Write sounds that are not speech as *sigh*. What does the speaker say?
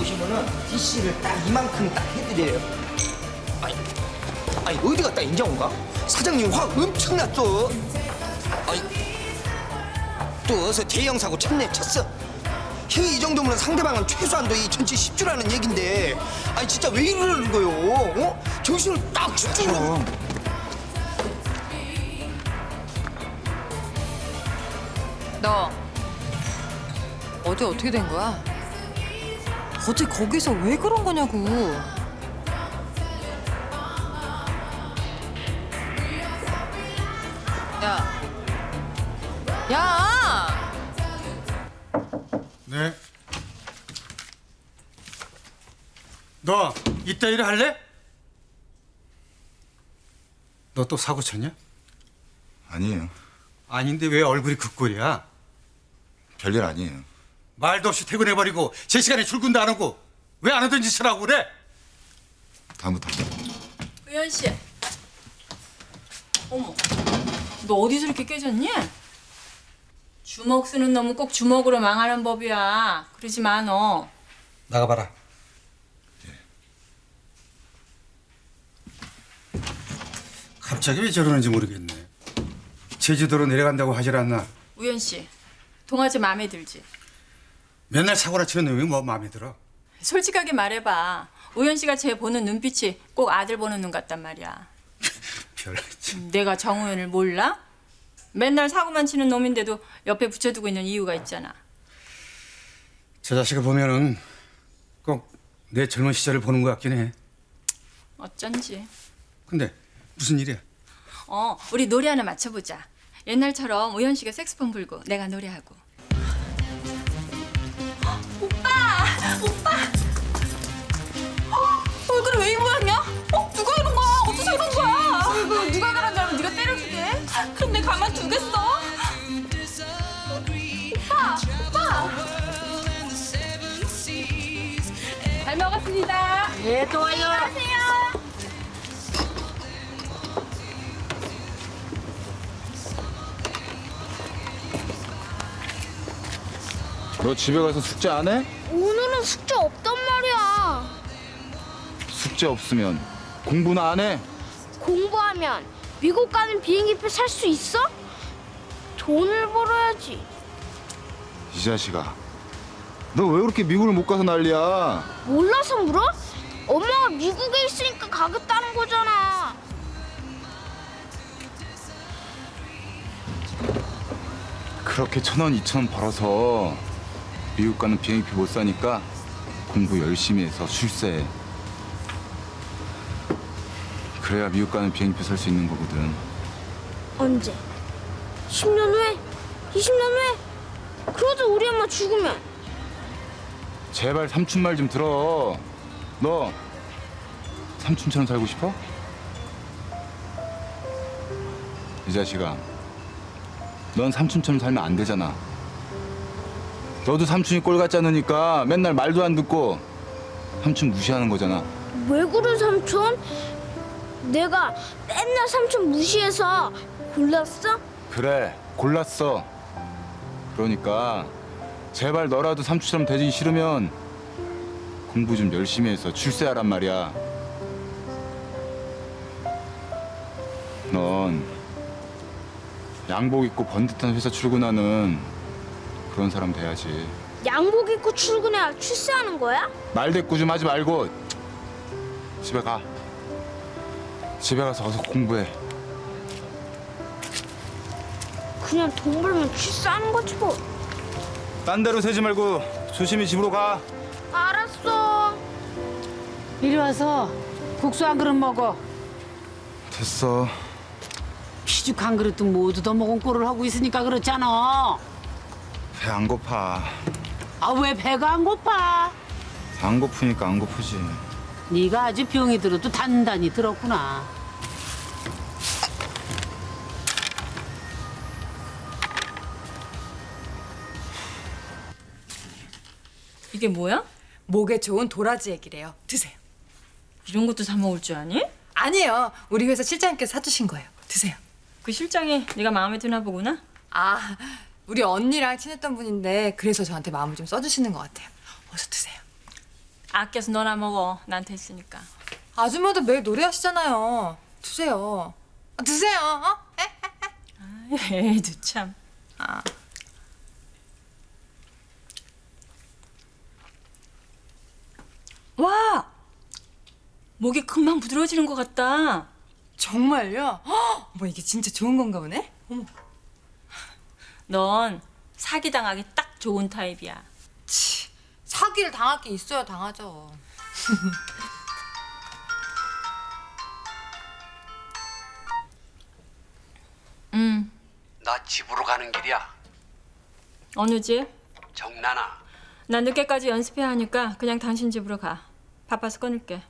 오시면은 DC를 딱 이만큼 딱 해드려요. 아니, 아니 어디 갔다 인자 온가? 사장님 화 엄청 났어. 아니, 또 어서 대형 사고 쳤네 쳤어. 형이 이 정도면 상대방은 최소한도 이 전체 10주라는 얘긴데 아니 진짜 왜 이러는 거요? 어? 정신을 딱 집중하고 너 어디 어떻게 된 거야? 어제 거기서 왜 그런 거냐고. 야. 야! 네. 너 이따 일 할래? 너 또 사고 쳤냐? 아니에요. 아닌데 왜 얼굴이 그 꼴이야? 별일 아니에요. 말도 없이 퇴근해버리고 제 시간에 출근도 안 하고 왜 안 하던 짓을 하고 그래? 다음부터. 의연 씨. 어머, 너 어디서 이렇게 깨졌니? 주먹 쓰는 놈은 꼭 주먹으로 망하는 법이야. 그러지 마 너. 나가봐라. 갑자기 왜 저러는지 모르겠네. 제주도로 내려간다고 하질 않나? 우연 씨, 동아지 마음에 들지? 맨날 사고나 치는 놈이 뭐 마음에 들어? 솔직하게 말해봐. 우연 씨가 쟤 보는 눈빛이 꼭 아들 보는 눈 같단 말이야. *laughs* 별. 참. 내가 정우현을 몰라? 맨날 사고만 치는 놈인데도 옆에 붙여두고 있는 이유가 있잖아. 저 자식을 보면은 꼭 내 젊은 시절을 보는 것 같긴 해. 어쩐지. 근데 무슨 일이야? 어, 우리 노래 하나 맞춰보자. 옛날처럼 우연 씨가 색소폰 불고 내가 노래하고. 오빠. 어, 얼굴이 왜 이 모양이야? 어, 누가 이런 거야? 어디서 이런 거야? 얼굴 누가 그런 줄 알면 네가 때려주게. 근데 가만 두겠어? 오빠, 오빠. 잘 먹었습니다. 네, 또 와요. 안녕하세요. 너 집에 가서 숙제 안 해? 오늘은 숙제 없단 말이야. 숙제 없으면 공부나 안 해? 공부하면 미국 가는 비행기표 살 수 있어? 돈을 벌어야지. 이 자식아. 너 왜 그렇게 미국을 못 가서 난리야? 몰라서 물어? 엄마가 미국에 있으니까 가겠다는 거잖아. 그렇게 천 원, 이천 원 벌어서 미국 가는 비행기표 못 사니까 공부 열심히 해서 출세해. 그래야 미국 가는 비행기표 살 수 있는 거거든. 언제? 10년 후에? 20년 후에? 그러다 우리 엄마 죽으면 제발 삼촌 말 좀 들어. 너 삼촌처럼 살고 싶어? 이 자식아, 넌 삼촌처럼 살면 안 되잖아. 너도 삼촌이 꼴 같지 않으니까 맨날 말도 안 듣고 삼촌 무시하는 거잖아. 왜 그래 삼촌? 내가 맨날 삼촌 무시해서 골랐어? 그래, 골랐어. 그러니까 제발 너라도 삼촌처럼 되기 싫으면 공부 좀 열심히 해서 출세하란 말이야. 넌 양복 입고 번듯한 회사 출근하는 그런 사람 돼야지. 양복 입고 출근해야 출세하는 거야? 말 대꾸 좀 하지 말고 집에 가. 집에 가서 어서 공부해. 그냥 돈 벌면 출세하는 거지 뭐. 딴 데로 새지 말고 조심히 집으로 가. 알았어. 이리 와서 국수 한 그릇 먹어. 됐어. 피죽 한 그릇도 모두 더 먹은 꼴을 하고 있으니까 그렇잖아. 배 안 고파. 아 왜 배가 안 고파? 안 고프니까 안 고프지. 네가 아주 병이 들어도 단단히 들었구나. 이게 뭐야? 목에 좋은 도라지 액이래요. 드세요. 이런 것도 사 먹을 줄 아니? 아니에요. 우리 회사 실장님께서 사주신 거예요. 드세요. 그 실장이 네가 마음에 드나 보구나. 아, 우리 언니랑 친했던 분인데 그래서 저한테 마음을 좀 써주시는 것 같아요. 어서 드세요. 아껴서 너나 먹어. 나한테 있으니까. 아줌마도 매일 노래하시잖아요. 드세요. 아, 드세요. 어? 에? 애도 참. 와! 목이 금방 부드러워지는 것 같다. 정말요? 헉, 뭐 이게 진짜 좋은 건가 보네? 어머. 넌 사기당하기 딱 좋은 타입이야. 치, 사기를 당할 게 있어야 당하죠. *laughs* 응. 나 집으로 가는 길이야. 어느 집? 정나나. 난 늦게까지 연습해야 하니까 그냥 당신 집으로 가. 바빠서 끊을게.